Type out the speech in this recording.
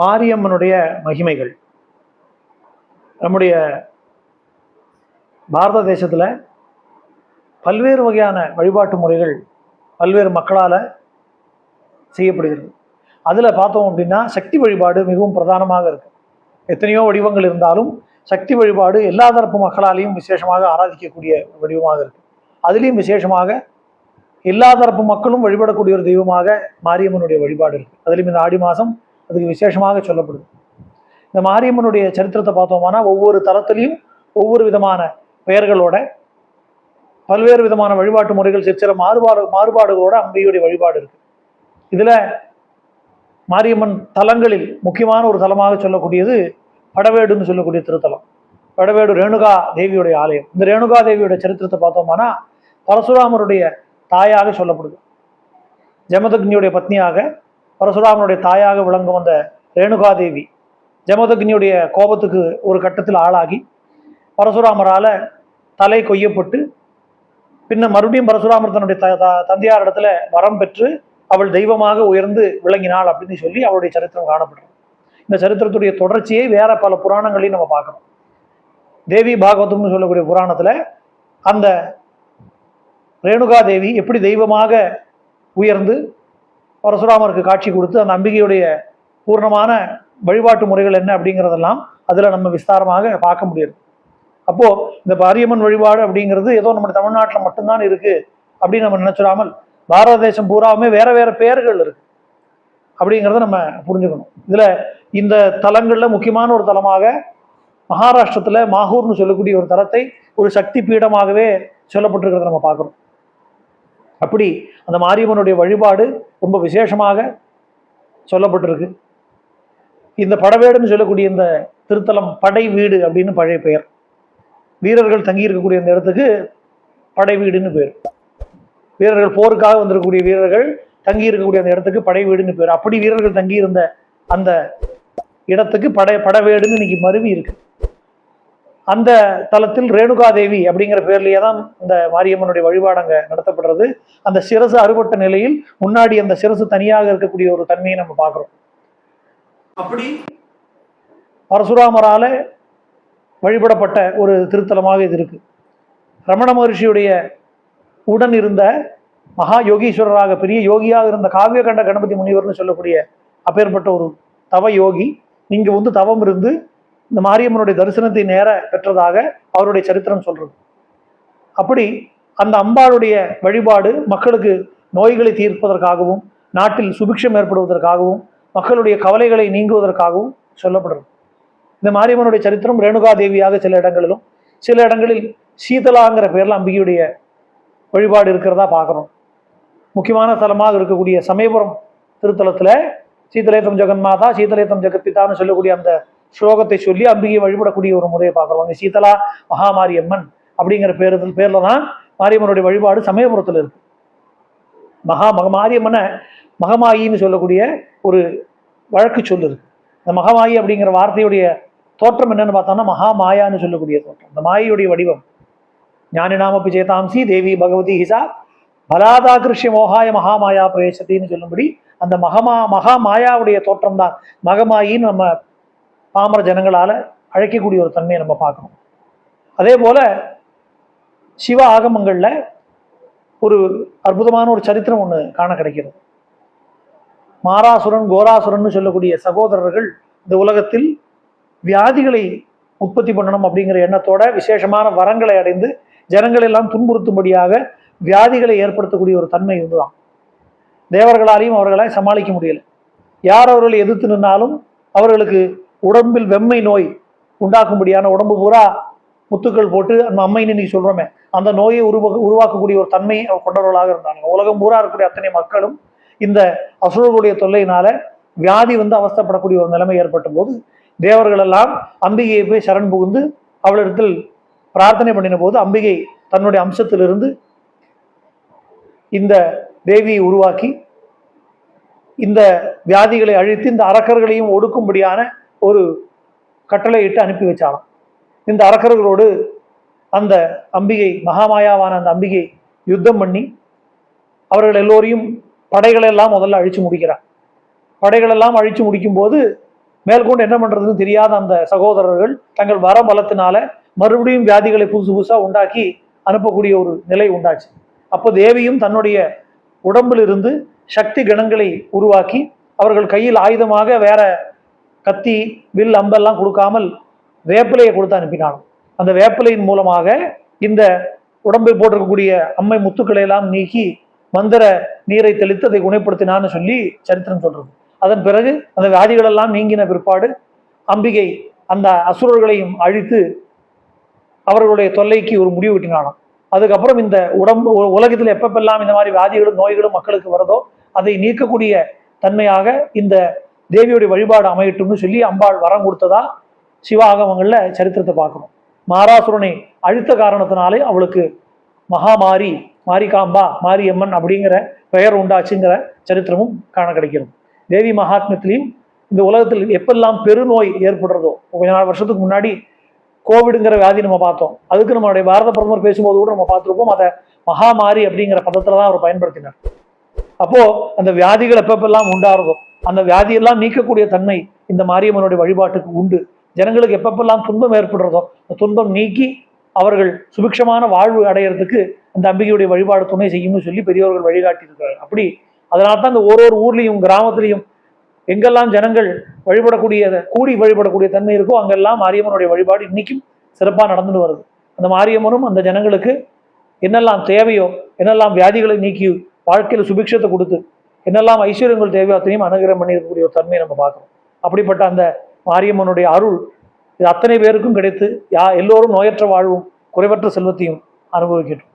மாரியம்மனுடைய மகிமைகள். நம்முடைய பாரத தேசத்தில் பல்வேறு வகையான வழிபாட்டு முறைகள் பல்வேறு மக்களால் செய்யப்படுகிறது. அதில் பார்த்தோம் அப்படின்னா சக்தி வழிபாடு மிகவும் பிரதானமாக இருக்குது எத்தனையோ வடிவங்கள் இருந்தாலும் சக்தி வழிபாடு எல்லா தரப்பு மக்களாலையும் விசேஷமாக ஆராதிக்கக்கூடிய வடிவமாக இருக்கு. அதுலேயும் விசேஷமாக எல்லா தரப்பு மக்களும் வழிபடக்கூடிய ஒரு தெய்வமாக மாரியம்மனுடைய வழிபாடு இருக்கு. அதுலேயும் இந்த ஆடி மாதம் அதுக்கு விசேஷமாக சொல்லப்படுது. இந்த மாரியம்மனுடைய சரித்திரத்தை பார்த்தோம்னா ஒவ்வொரு தரத்திலையும் ஒவ்வொரு விதமான பெயர்களோட பல்வேறு விதமான வழிபாட்டு முறைகள் சிற்சில மாறுபாடு மாறுபாடுகளோட அம்பையுடைய வழிபாடு இருக்கு. இதுல மாரியம்மன் தலங்களில் முக்கியமான ஒரு தலமாக சொல்லக்கூடியது படவேடுன்னு சொல்லக்கூடிய திருத்தலம். படவேடு ரேணுகா தேவியுடைய ஆலயம். இந்த ரேணுகா தேவியோட சரித்திரத்தை பார்த்தோம்னா பரசுராமருடைய தாயாக சொல்லப்படுது. ஜமதக்னியுடைய பத்னியாக பரசுராமனுடைய தாயாக விளங்கும் அந்த ரேணுகா தேவி. ஜமதக்னியுடைய கோபத்துக்கு ஒரு கட்டத்தில் ஆளாகி பரசுராமரால் தலை கொய்யப்பட்டு பின்ன மறுபடியும் பரசுராமர் தன்னுடைய த த- தந்தையார் இடத்துல வரம் பெற்று அவள் தெய்வமாக உயர்ந்து விளங்கினாள் அப்படின்னு சொல்லி அவளுடைய சரித்திரம் காணப்படுறது இந்த சரித்திரத்துடைய தொடர்ச்சியை வேற பல புராணங்களையும் நம்ம பார்க்கணும். தேவி பாகவதம்னு சொல்லக்கூடிய புராணத்தில் அந்த ரேணுகா தேவி எப்படி தெய்வமாக உயர்ந்து பரசுராமருக்கு காட்சி கொடுத்து அந்த அம்பிகையுடைய பூர்ணமான வழிபாட்டு முறைகள் என்ன அப்படிங்கிறதெல்லாம் அதில் நம்ம விஸ்தாரமாக பார்க்க முடியுது அப்போது இந்த பாரியம்மன் வழிபாடு அப்படிங்கிறது ஏதோ நம்ம தமிழ்நாட்டில் மட்டும்தான் இருக்குது அப்படின்னு நம்ம நினச்சிடாமல் பாரத தேசம் பூராவுமே வேற வேற பெயர்கள் இருக்கு. அப்படிங்கிறத நம்ம புரிஞ்சுக்கணும். இதில் இந்த தலங்களில் முக்கியமான ஒரு தலமாக மகாராஷ்டிரத்தில் மாகூர்னு சொல்லக்கூடிய ஒரு தலத்தை ஒரு சக்தி பீடமாகவே சொல்லப்பட்டிருக்கிறத நம்ம பார்க்குறோம். அப்படி அந்த மாரியம்மனுடைய வழிபாடு ரொம்ப விசேஷமாக சொல்லப்பட்டிருக்கு. இந்த படவேடுன்னு சொல்லக்கூடிய இந்த திருத்தலம் படை வீடு அப்படின்னு பழைய பெயர். வீரர்கள் தங்கி இருக்கக்கூடிய இந்த இடத்துக்கு படை வீடுன்னு பேர். வீரர்கள் போருக்காக வந்திருக்கக்கூடிய வீரர்கள் தங்கி இருக்கக்கூடிய அந்த இடத்துக்கு படை வீடுன்னு பேர். அப்படி வீரர்கள் தங்கி இருந்த அந்த இடத்துக்கு படை படவேடுன்னு இன்னைக்கு மருவி இருக்கு. அந்த தலத்தில் ரேணுகா தேவி அப்படிங்கிற பேர்லயே தான் இந்த மாரியம்மனுடைய வழிபாடு அங்க நடத்தப்படுறது. அந்த சிரசு அறுபட்ட நிலையில் முன்னாடி அந்த சிரசு தனியாக இருக்கக்கூடிய ஒரு தன்மையை நம்ம பார்க்கிறோம். அப்படி பரசுராமரால வழிபடப்பட்ட ஒரு திருத்தலமாக இது இருக்கு. ரமண மகர்ஷியுடைய உடன் இருந்த மகா யோகீஸ்வரராக பெரிய யோகியாக இருந்த காவியகண்ட கணபதி முனிவர்னு சொல்லக்கூடிய அப்பேற்பட்ட ஒரு தவ யோகி இங்கே வந்து தவம் இருந்து இந்த மாரியம்மனுடைய தரிசனத்தை நேர பெற்றதாக அவருடைய சரித்திரம் சொல்றது. அப்படி அந்த அம்பாளுடைய வழிபாடு மக்களுக்கு நோய்களை தீர்ப்பதற்காகவும் நாட்டில் சுபிக்ஷம் ஏற்படுவதற்காகவும் மக்களுடைய கவலைகளை நீங்குவதற்காகவும் சொல்லப்படுறது. இந்த மாரியம்மனுடைய சரித்திரம் ரேணுகா தேவியாக சில இடங்களிலும் சில இடங்களில் சீதலாங்கிற பேரில் அம்பிகையுடைய வழிபாடு இருக்கிறதா பார்க்குறோம் முக்கியமான தலமாக இருக்கக்கூடிய சமயபுரம் திருத்தலத்துல சீதலேத்தம் ஜெகன்மாதா சீதலேத்தம் ஜெகத்பிதான்னு சொல்லக்கூடிய அந்த ஸ்லோகத்தை சொல்லி அம்பிகையை வழிபடக்கூடிய ஒரு முறையை பார்க்குறோம். சீதலா சீதலா மகாமாரியம்மன் அப்படிங்கிற பேரு பேரில் தான் மாரியம்மனுடைய வழிபாடு சமயபுரத்தில் இருக்கு. மகா மக மாரியம்மனை மகமாயின்னு சொல்லக்கூடிய ஒரு வழக்கு சொல்லு இருக்கு. இந்த மகமாயி அப்படிங்கிற வார்த்தையுடைய தோற்றம் என்னன்னு பார்த்தோம்னா மகா மாயான்னு சொல்லக்கூடிய தோற்றம். இந்த மாயையுடைய வடிவம். ஞானினாமப்பி சேதாம்சி தேவி பகவதி ஹிசா பலாதாகிருஷ்ய மோகாய மகாமாயா பிரவேசத்தின்னு சொல்லும்படி அந்த மகமா மகா மாயாவுடைய தோற்றம் தான் மகமாயின்னு நம்ம பாமர ஜனங்களால் அழைக்கக்கூடிய ஒரு தன்மையை நம்ம பார்க்கணும். அதே போல் சிவ ஆகமங்களில் ஒரு அற்புதமான ஒரு சரித்திரம் ஒன்று காண கிடைக்கிறது. மாராசுரன் கோராசுரன் சொல்லக்கூடிய சகோதரர்கள் இந்த உலகத்தில் வியாதிகளை உற்பத்தி பண்ணணும் அப்படிங்கிற எண்ணத்தோட விசேஷமான வரங்களை அடைந்து ஜனங்களெல்லாம் துன்புறுத்தும்படியாக வியாதிகளை ஏற்படுத்தக்கூடிய ஒரு தன்மை இதுதான். தேவர்களாலையும் அவர்களால் சமாளிக்க முடியல. யார் அவர்களை எதிர்த்து நின்னாலும் அவர்களுக்கு உடம்பில் வெம்மை நோய் உண்டாக்கும்படியான உடம்பு பூரா முத்துக்கள் போட்டு நம்ம அம்மைன்னு நீ சொல்கிறோமே அந்த நோயை உருவாக்க உருவாக்கக்கூடிய ஒரு தன்மையை அவர் கொண்டவர்களாக இருந்தாங்க உலகம் பூரா இருக்கக்கூடிய அத்தனை மக்களும் இந்த அசுரர்களுடைய தொல்லையினால வியாதி வந்து அவஸ்தைப்படக்கூடிய ஒரு நிலைமை ஏற்பட்ட போது தேவர்கள் எல்லாம் அம்பிகையை போய் சரண் புகுந்து அவளிடத்தில் பிரார்த்தனை பண்ணின போது அம்பிகை தன்னுடைய அம்சத்திலிருந்து இந்த தேவியை உருவாக்கி இந்த வியாதிகளை அழித்து இந்த அரக்கர்களையும் ஒடுக்கும்படியான ஒரு கட்டளையிட்டு அனுப்பி வச்சாலாம் இந்த அரக்கர்களோடு அந்த அம்பிகை மகாமாயாவான அந்த அம்பிகை யுத்தம் பண்ணி அவர்கள் எல்லோரையும் படைகளை எல்லாம் முதல்ல அழிச்சு முடிக்கிறார். படைகளெல்லாம் அழித்து அழிச்சு முடிக்கும் போது மேற்கொண்டு என்ன பண்ணுறதுன்னு தெரியாத அந்த சகோதரர்கள் தங்கள் வர பலத்தினால மறுபடியும் வியாதிகளை புதுசு புதுசாக உண்டாக்கி அனுப்பக்கூடிய ஒரு நிலை உண்டாச்சு. அப்போ தேவியும் தன்னுடைய உடம்பிலிருந்து சக்தி கணங்களை உருவாக்கி அவர்கள் கையில் ஆயுதமாக வேற கத்தி வில் அம்பெல்லாம் கொடுக்காமல் வேப்பிலையை கொடுத்து அனுப்பினாலும் அந்த வேப்பிலையின் மூலமாக இந்த உடம்பில் போட்டிருக்கக்கூடிய அம்மை முத்துக்களை எல்லாம் நீக்கி மந்திர நீரை தெளித்து அதை குணப்படுத்தினான்னு சொல்லி சரித்திரம் சொல்றது. அதன் பிறகு அந்த வியாதிகளெல்லாம் நீங்கின பிற்பாடு அம்பிகை அந்த அசுரர்களையும் அழித்து அவர்களுடைய தொல்லைக்கு ஒரு முடிவு விட்டினாலும் அதுக்கப்புறம் இந்த உடம்பு உலகத்தில் எப்பப்பெல்லாம் இந்த மாதிரி வியாதிகளும் நோய்களும் மக்களுக்கு வருதோ அதை நீக்கக்கூடிய தன்மையாக இந்த தேவியுடைய வழிபாடு அமையட்டும்னு சொல்லி அம்பாள் வரம் கொடுத்ததா சிவாகமங்களில் சரித்திரத்தை பார்க்கணும் மாராசுரனை அழுத்த காரணத்தினாலே அவளுக்கு மகாமாரி மாரிகாம்பா மாரியம்மன் அப்படிங்கிற பெயர் உண்டாச்சுங்கிற சரித்திரமும் காண கிடைக்கிறது. தேவி மகாத்மியத்திலையும் இந்த உலகத்தில் எப்பெல்லாம் பெருநோய் ஏற்படுறதோ கொஞ்ச நாள் வருஷத்துக்கு முன்னாடி கோவிடுங்கிற வியாதி நம்ம பார்த்தோம். அதுக்கு நம்மளுடைய பாரத பிரதமர் பேசும்போது கூட நம்ம பார்த்துருப்போம். அதை மகாமாரி அப்படிங்கிற பதத்தில் தான் அவர் பயன்படுத்தினார். அப்போ அந்த வியாதிகள் எப்பப்பெல்லாம் உண்டாகிறதோ அந்த வியாதியெல்லாம் நீக்கக்கூடிய தன்மை இந்த மாரியம்மனுடைய வழிபாட்டுக்கு உண்டு. ஜனங்களுக்கு எப்பப்பெல்லாம் துன்பம் ஏற்படுறதோ அந்த துன்பம் நீக்கி அவர்கள் சுபிக்ஷமான வாழ்வு அடையிறதுக்கு அந்த அம்பிகையுடைய வழிபாடு துணை செய்யும்னு சொல்லி பெரியவர்கள் வழிகாட்டி இருக்கிறார் அப்படி அதனால தான் இந்த ஒரு ஒரு ஊர்லேயும் கிராமத்துலேயும் எங்கெல்லாம் ஜனங்கள் வழிபடக்கூடிய கூடி வழிபடக்கூடிய தன்மை இருக்கோ அங்கெல்லாம் மாரியம்மனுடைய வழிபாடு இன்னைக்கும் சிறப்பாக நடந்துட்டு வருது. அந்த மாரியம்மனும் அந்த ஜனங்களுக்கு என்னெல்லாம் தேவையோ என்னெல்லாம் வியாதிகளை நீக்கி வாழ்க்கையில் சுபிக்ஷத்தை கொடுத்து என்னெல்லாம் ஐஸ்வர்யங்கள் தேவையோ அத்தனையும் அனுகிரகம் பண்ணியிருக்கக்கூடிய ஒரு தன்மையை நம்ம பார்க்குறோம். அப்படிப்பட்ட அந்த மாரியம்மனுடைய அருள் இது அத்தனை பேருக்கும் கிடைத்து யா எல்லோரும் நோயற்ற வாழ்வும் குறைவற்ற செல்வத்தையும் அனுபவிக்கட்டும்.